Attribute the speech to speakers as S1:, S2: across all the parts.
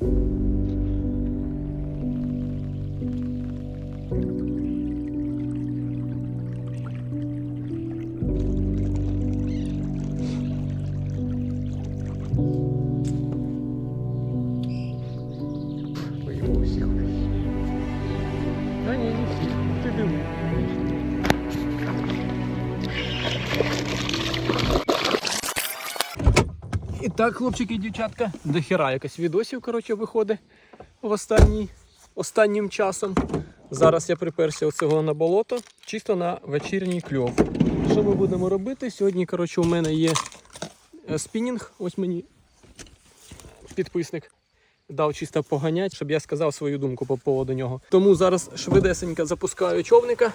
S1: you так, хлопчики і дівчатка, до хера якось відосів, коротше, виходить останній, останнім часом. Зараз я приперся оцього на болото, чисто на вечірній кльов. Що ми будемо робити? Сьогодні, коротше, у мене є е, спінінг. Ось мені підписник дав чисто поганять, щоб я сказав свою думку по поводу нього. Тому зараз швидесенько запускаю човника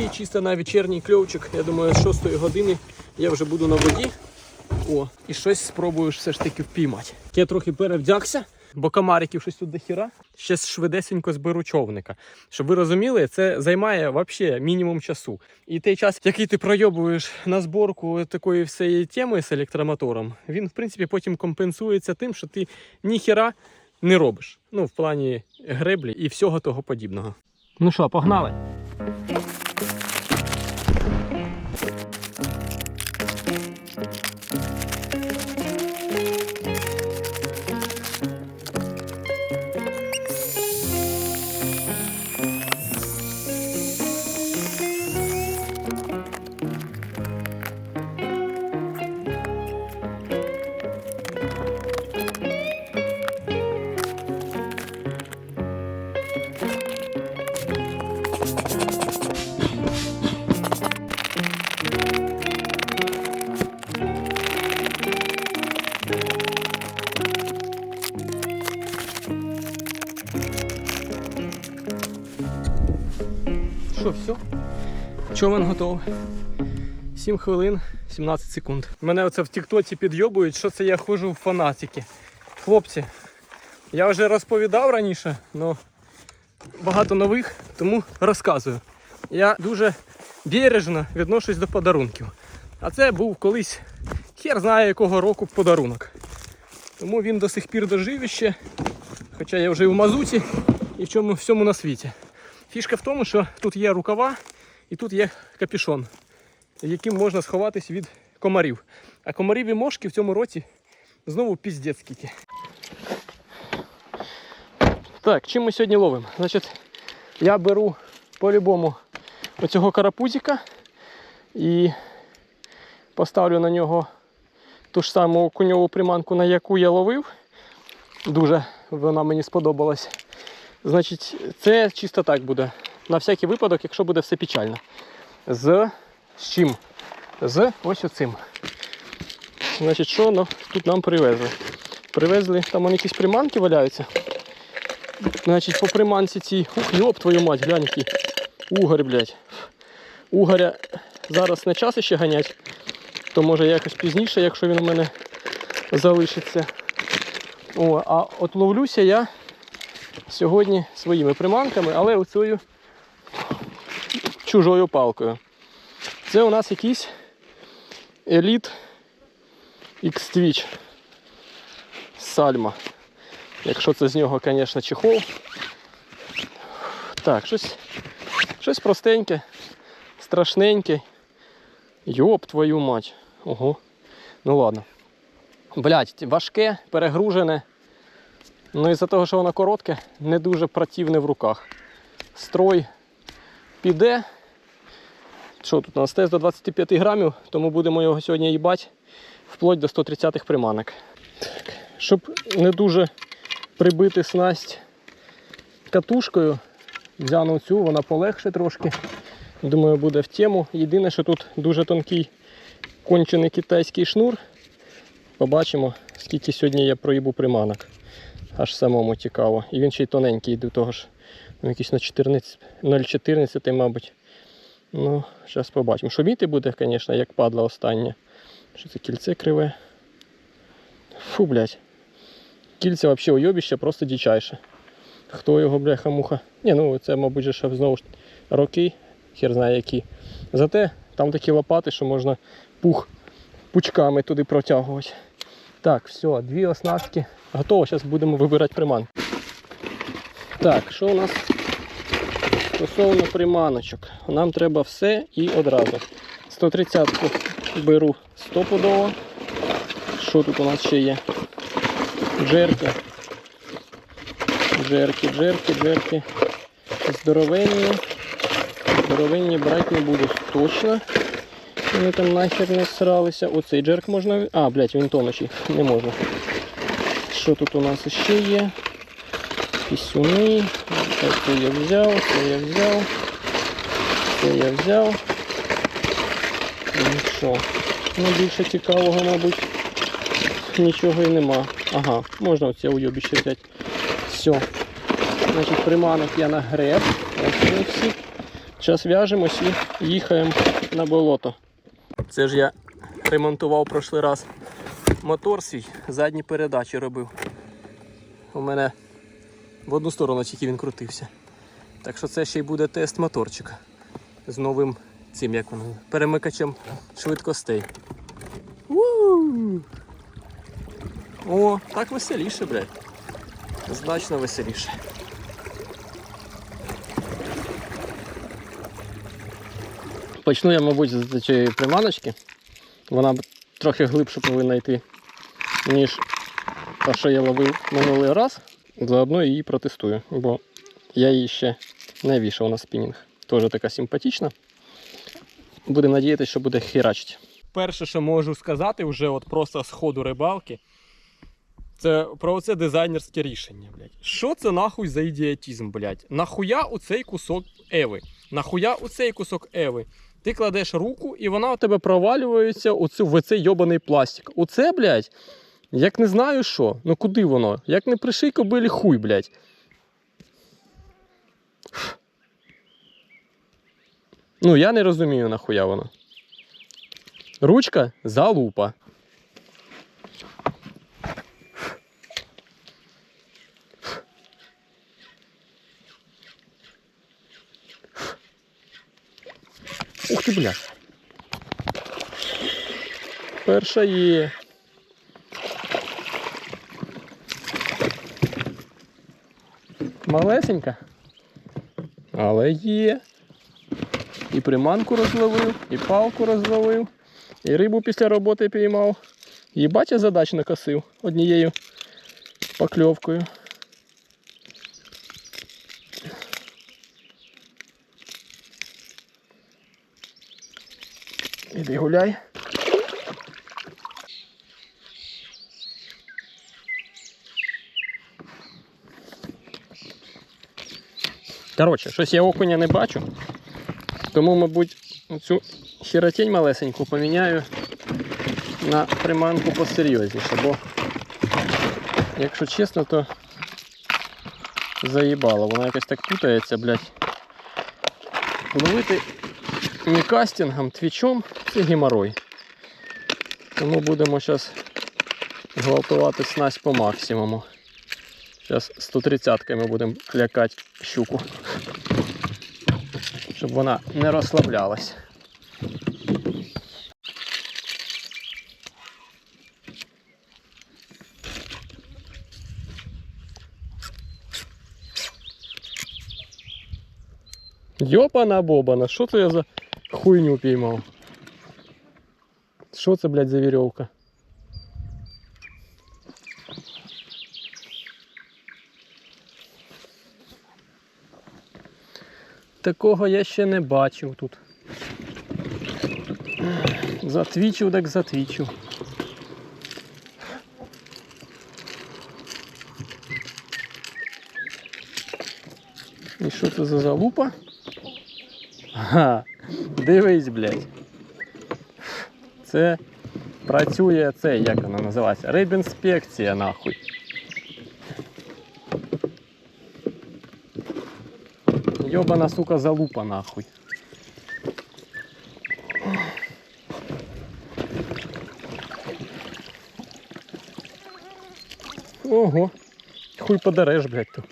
S1: і чисто на вечірній кльовчик, я думаю, з 6 години я вже буду на воді. О, і щось спробую все ж таки впіймати. Я трохи перевдягся, бо комариків щось тут до хіра. Ще швидесенько зберу човника. Щоб ви розуміли, це займає взагалі мінімум часу. І той час, який ти пройобуєш на зборку такої всієї теми з електромотором, він в принципі потім компенсується тим, що ти ніхіра не робиш. Ну, в плані греблі і всього того подібного. Ну що, погнали? Човен готовий. 7 хвилин, 17 секунд. Мене оце в Тіктоці підйобують, що це я ходжу в фанатики. Хлопці, я вже розповідав раніше, але багато нових, тому розказую. Я дуже бережно відношусь до подарунків. А це був колись хер знає якого року подарунок. Тому він до сих пір дожив іще, хоча я вже і в мазуті і в чому всьому на світі. Фішка в тому, що тут є рукава і тут є капюшон, яким можна сховатись від комарів. А комарів і мошки в цьому році знову піздець скільки. Так, чим ми сьогодні ловимо? Значить, я беру по-любому оцього карапузика і поставлю на нього ту ж саму окуньову приманку, на яку я ловив. Дуже вона мені сподобалась. Значить, це чисто так буде. На всякий випадок, якщо буде все печально. З, з чим? З ось оцим. Значить, що ну, тут нам привезли? Привезли, там вони якісь приманки валяються. Значить, по приманці цій. Ух, йоп твою мать, глянь який. Угор, блядь. Угоря зараз не час ще ганять, то може якось пізніше, якщо він у мене залишиться. О, а от ловлюся я сьогодні своїми приманками, але оцею чужою палкою. Це у нас якийсь Elite X-Twitch Сальма. Якщо це з нього, звісно, чехол. Так, щось, щось простеньке, страшненьке. Йоп твою мать. Ого. Ну ладно. Блять, важке, перегружене. Ну із-за того, що воно коротке, не дуже противне в руках. Строй піде. Що тут у нас тест до 25 грамів, тому будемо його сьогодні їбати вплоть до 130-х приманок. Так. Щоб не дуже прибити снасть катушкою, взяну цю, вона полегше трошки. Думаю, буде в тему. Єдине, що тут дуже тонкий кончений китайський шнур. Побачимо, скільки сьогодні я проїбу приманок. Аж самому цікаво. І він ще й тоненький до того ж. Ну, якийсь на 14, 0,14, мабуть. Ну, зараз побачимо. Шуміти буде, звісно, як падла остання. Що це кільце криве? Фу, блядь. Кільце взагалі уйобіще, просто дичайше. Хто його, бляха-муха? Ні, ну це, мабуть, ще знову ж роки, хер знає які. Зате там такі лопати, що можна пух пучками туди протягувати. Так, все, дві оснастки Готово, зараз будемо вибирати приман. Так, що у нас стосовно приманочок? Нам треба все і одразу. 130-ку беру стопудово. Що тут у нас ще є? Джерки. Джерки, джерки, джерки. Здоровенні. Здоровенні брати не буду точно. Вони там нахер не сралися. Оцей джерк можна. А, блядь, він тонучий. Не можна. Що тут у нас ще є? Пісюни. Це я взяв, це я взяв. Це я взяв. Ну що? Ну більше цікавого, мабуть, нічого і нема. Ага, можна оце уйобіще взяти. Все. Значить, приманок я нагреб. Ось всі. Зараз в'яжемось і їхаємо на болото. Це ж я ремонтував прошлий раз мотор свій, задні передачі робив. У мене в одну сторону тільки він крутився. Так що це ще й буде тест моторчика з новим цим, як воно, перемикачем швидкостей. О, так веселіше, блядь. Значно веселіше. Почну я, мабуть, з цієї приманочки. Вона трохи глибше повинна йти, ніж та, що я ловив минулий раз. Заодно її протестую, бо я її ще не вішав на спінінг. Теж така симпатична. Будемо надіятися, що буде херачити. Перше, що можу сказати, вже от просто з ходу рибалки, це про це дизайнерське рішення, блядь. Що це нахуй за ідіотизм, блядь? Нахуя у цей кусок Еви? Нахуя у цей кусок Еви? Ти кладеш руку і вона у тебе провалюється у цю, в цей йобаний пластик. Оце, блядь, як не знаю що. Ну куди воно? Як не приший кобилі хуй, блядь. Ну, я не розумію, нахуя воно. Ручка залупа. Ух ти, бля. Перша є. Малесенька. Але є. І приманку розловив, і палку розловив, і рибу після роботи піймав. І батя задач накосив однією покльовкою. Іди гуляй. Коротше, щось я окуня не бачу. Тому, мабуть, цю хіротень малесеньку поміняю на приманку посерйозніше, бо, якщо чесно, то заїбало. Вона якось так путається, блядь. Ловити не кастингом, твічом це геморой. Тому будемо зараз гвалтувати снасть по максимуму. Зараз 130-ками будемо клякати щуку, щоб вона не розслаблялась. Йопана бобана, що це я за хуйню піймав? Що це, блядь, за вірьовка? Такого я ще не бачив тут. Затвічив, так затвічив. І що це за залупа? Ага, дивись, блядь. Це працює це, як воно називається? Рибінспекція, нахуй. Йобана, сука, залупа, нахуй. Ого, хуй подареш, блядь, ту.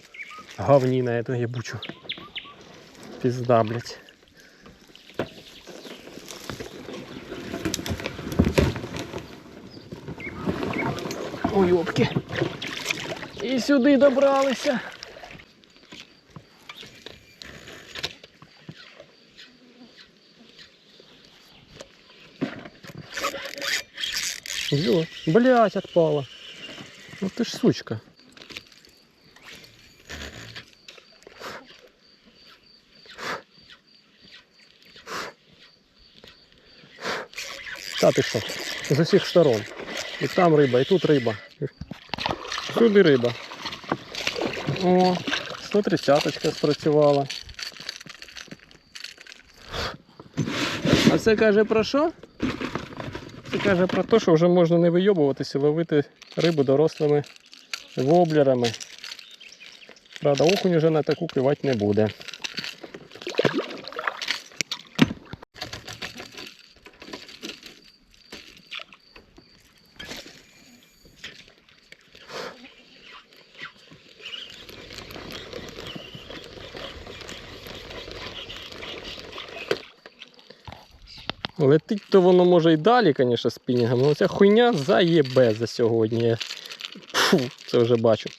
S1: Говнина эту ебучу. Пизда, блядь. Уёбки. І сюди добралися. Йо, блять, отпала. Ну ты ж сучка. Та ти що? З усіх сторон. І там риба, і тут риба. Сюди риба. О, 130 спрацювала. А це каже про що? Це каже про те, що вже можна не вийобуватися, ловити рибу дорослими воблерами. Правда, окунь вже на таку клювати не буде. Летить то воно може і далі, звісно, спінінгом, але ця хуйня заєбе за сьогодні. Фу, це вже бачу.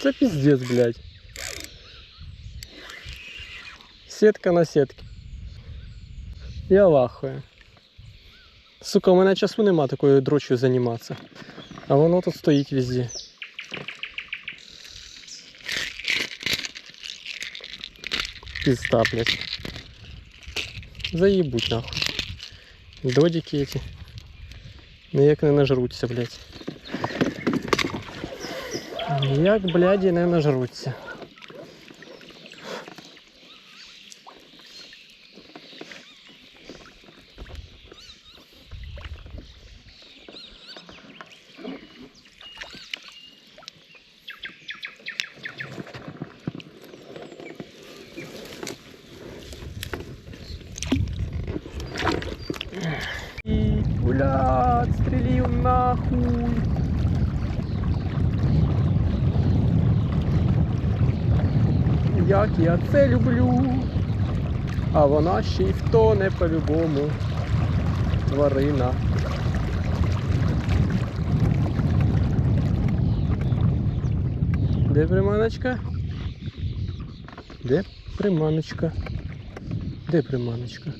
S1: Це піздець, блядь. Сетка на сетки. Я лахую. Сука, у мене часу нема такою дрочою займатися. А воно тут стоїть везде. Пизда, блядь. Заебуть нахуй. Додики эти. Ніяк не нажруться, блядь. Як, бляді, не нажруться. І, Блядь, стрілів нахуй. Як я це люблю. А вона ще й втоне по-любому. Тварина. Де приманочка? Де приманочка? Де приманочка?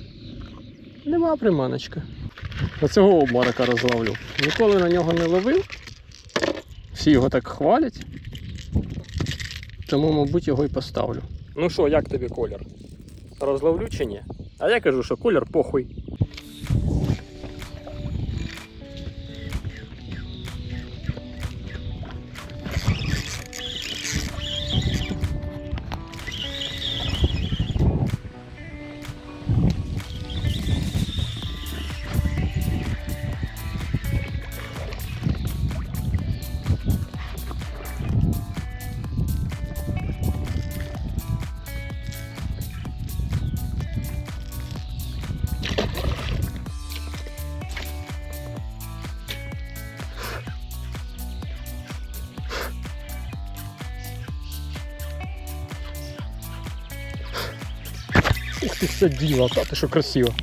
S1: Нема приманочка. Оцього обморока розловлю. Ніколи на нього не ловив. Всі його так хвалять. Тому, мабуть, його і поставлю. Ну що, як тобі колір? Розловлю чи ні? А я кажу, що колір похуй. Все діло, та ти що красиво.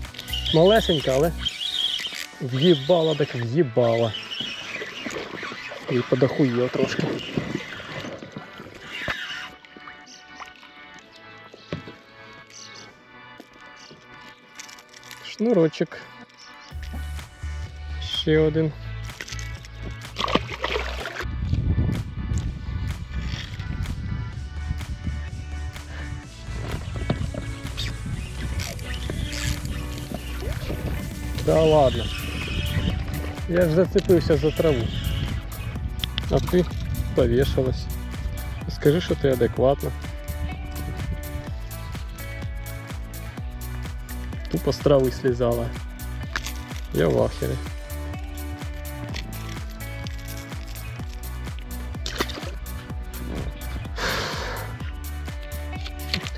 S1: Малесенька, але в'їбала так в'їбала. І подохуїла трошки. Шнурочок. Ще один. Да ладно. Я ж зацепився за траву. А ти повішалась. Скажи, що ти адекватна. Тупо з трави слізала. Я в ахері.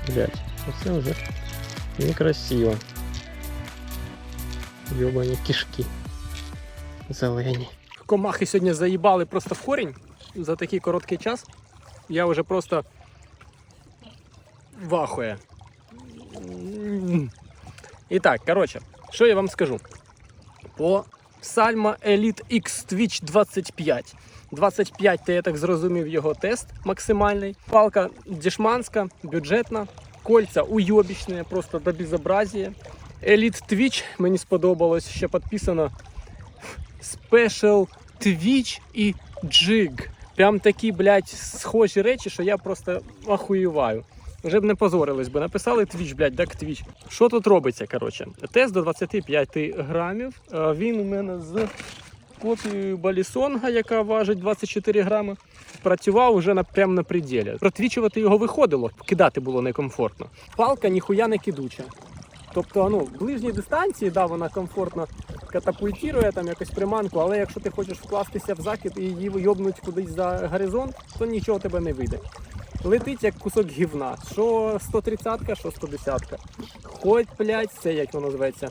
S1: Блять, оце вже некрасиво. Йобані кишки. Зелені. Комахи сьогодні заїбали просто в корінь за такий короткий час. Я вже просто вахує. І так, коротше, що я вам скажу? По Salma Elite X Twitch 25. 25 це я так зрозумів його тест максимальний. Палка дешманська, бюджетна, кольця уйобічні, просто до безобразія. Elite Twitch мені сподобалось, ще підписано Special Twitch і Jig. Прям такі, блядь, схожі речі, що я просто ахуєваю. Вже б не позорились би. Написали Twitch, блядь, так Twitch. Що тут робиться, коротше? Тест до 25 грамів. Е, Він у мене з копією Балісонга, яка важить 24 грами. Працював уже на прям на пределі. Протвічувати його виходило, кидати було некомфортно. Палка ніхуя не кидуча. Тобто, ну, в ближній дистанції, да, вона комфортно катапультує там якусь приманку, але якщо ти хочеш вкластися в закид і її йобнуть кудись за горизонт, то нічого тебе не вийде. Летить як кусок гівна. Що 130-ка, що 110-ка. Хоч, блядь, це як воно називається.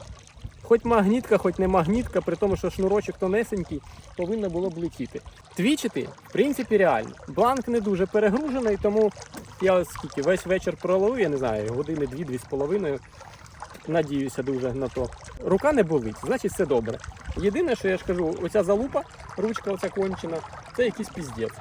S1: Хоч магнітка, хоч не магнітка, при тому, що шнурочок тонесенький, повинно було б летіти. Твічити, в принципі, реально. Бланк не дуже перегружений, тому я скільки весь вечір проловив, я не знаю, години дві-дві з половиною. Надіюся дуже на то. Рука не болить, значить все добре. Єдине, що я ж кажу, оця залупа, ручка оця кончена, це якийсь піздець.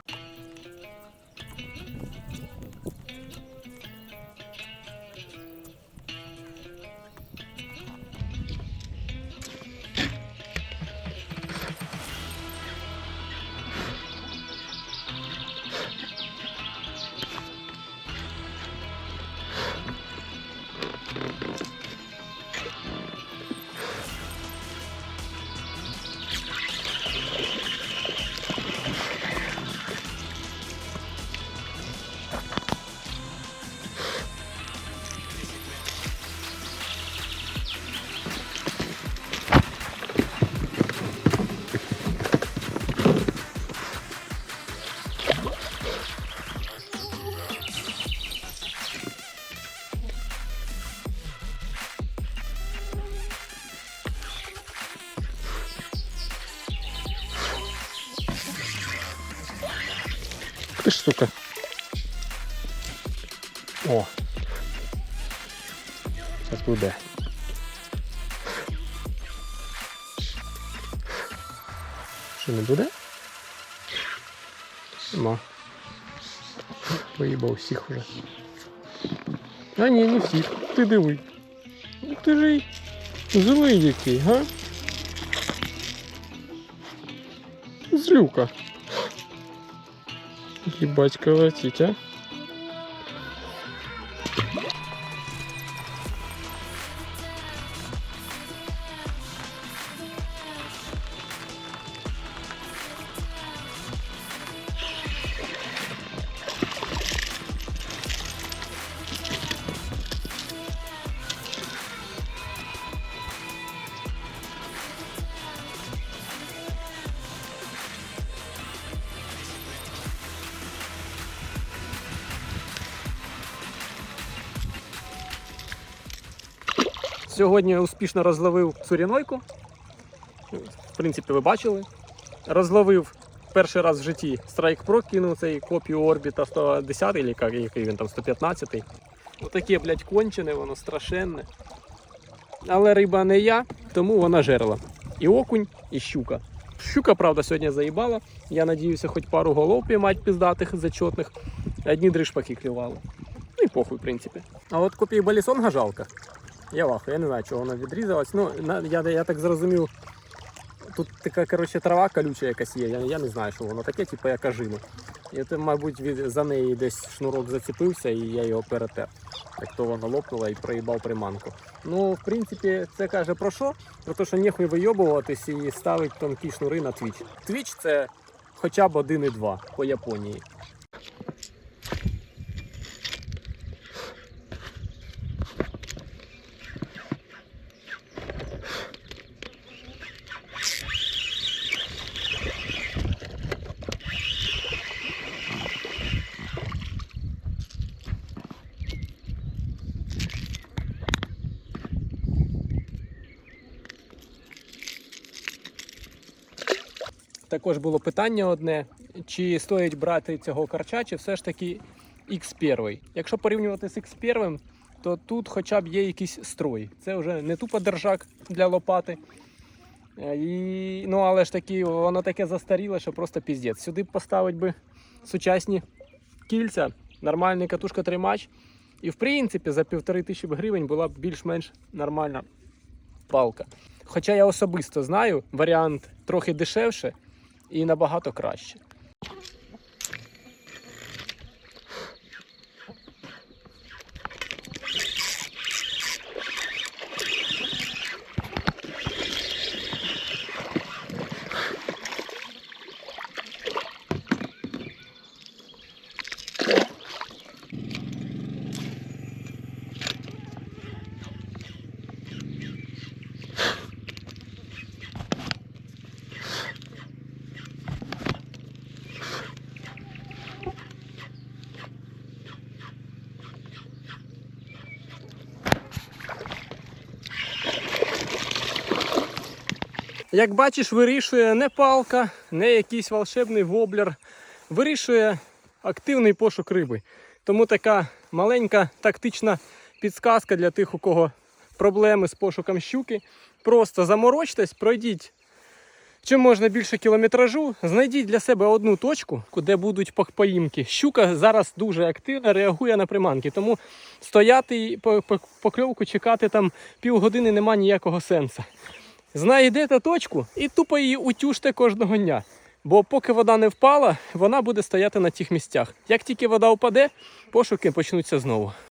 S1: Зараз буде. Що не буде? Нема. Виїбав всіх уже. А ні, не всіх. Ти диви. Ну, Ти ж й злий який, га? Злюка. Ебать колотить, а? Сьогодні успішно розловив цурінойку. В принципі, ви бачили. Розловив перший раз в житті Strike Pro, кинув цей копію орбіта 110 или як, який він там 115. Отаке, блядь, кончене, воно страшенне. Але риба не я, тому вона жерла. І окунь, і щука. Щука, правда, сьогодні заїбала. Я надіюся, хоч пару голов піймати піздатих, зачетних. Одні дришпаки клювали. Ну і похуй, в принципі. А от копії балісонга жалко. Я ваху, я не знаю, чого воно відрізалось. Ну, я, я так зрозумів, тут така коротше, трава колюча якась є. Я, я не знаю, що воно таке, типу як кажину. І це, мабуть, від, за неї десь шнурок зацепився і я його перетер. Як то воно лопнуло і проїбав приманку. Ну, в принципі, це каже про що? Про те, що ніхуй вийобуватись і ставить тонкі шнури на твіч. Твіч це хоча б 1,2 по Японії. Також було питання одне: чи стоїть брати цього карча, чи все ж таки X1. Якщо порівнювати з X1, то тут хоча б є якийсь строй. Це вже не тупо держак для лопати. Е, І, ну, але ж таки, воно таке застаріле, що просто піздець. Сюди б поставити би сучасні кільця, нормальний катушка-тримач. І в принципі за півтори тисячі гривень була б більш-менш нормальна палка. Хоча я особисто знаю варіант трохи дешевше і набагато краще. Як бачиш, вирішує не палка, не якийсь волшебний воблер. Вирішує активний пошук риби. Тому така маленька тактична підсказка для тих, у кого проблеми з пошуком щуки. Просто заморочтесь, пройдіть чим можна більше кілометражу, знайдіть для себе одну точку, де будуть поїмки. Щука зараз дуже активно реагує на приманки, тому стояти і по- по- покльовку чекати там півгодини нема ніякого сенсу. Знайдете точку і тупо її утюжте кожного дня. Бо поки вода не впала, вона буде стояти на тих місцях. Як тільки вода впаде, пошуки почнуться знову.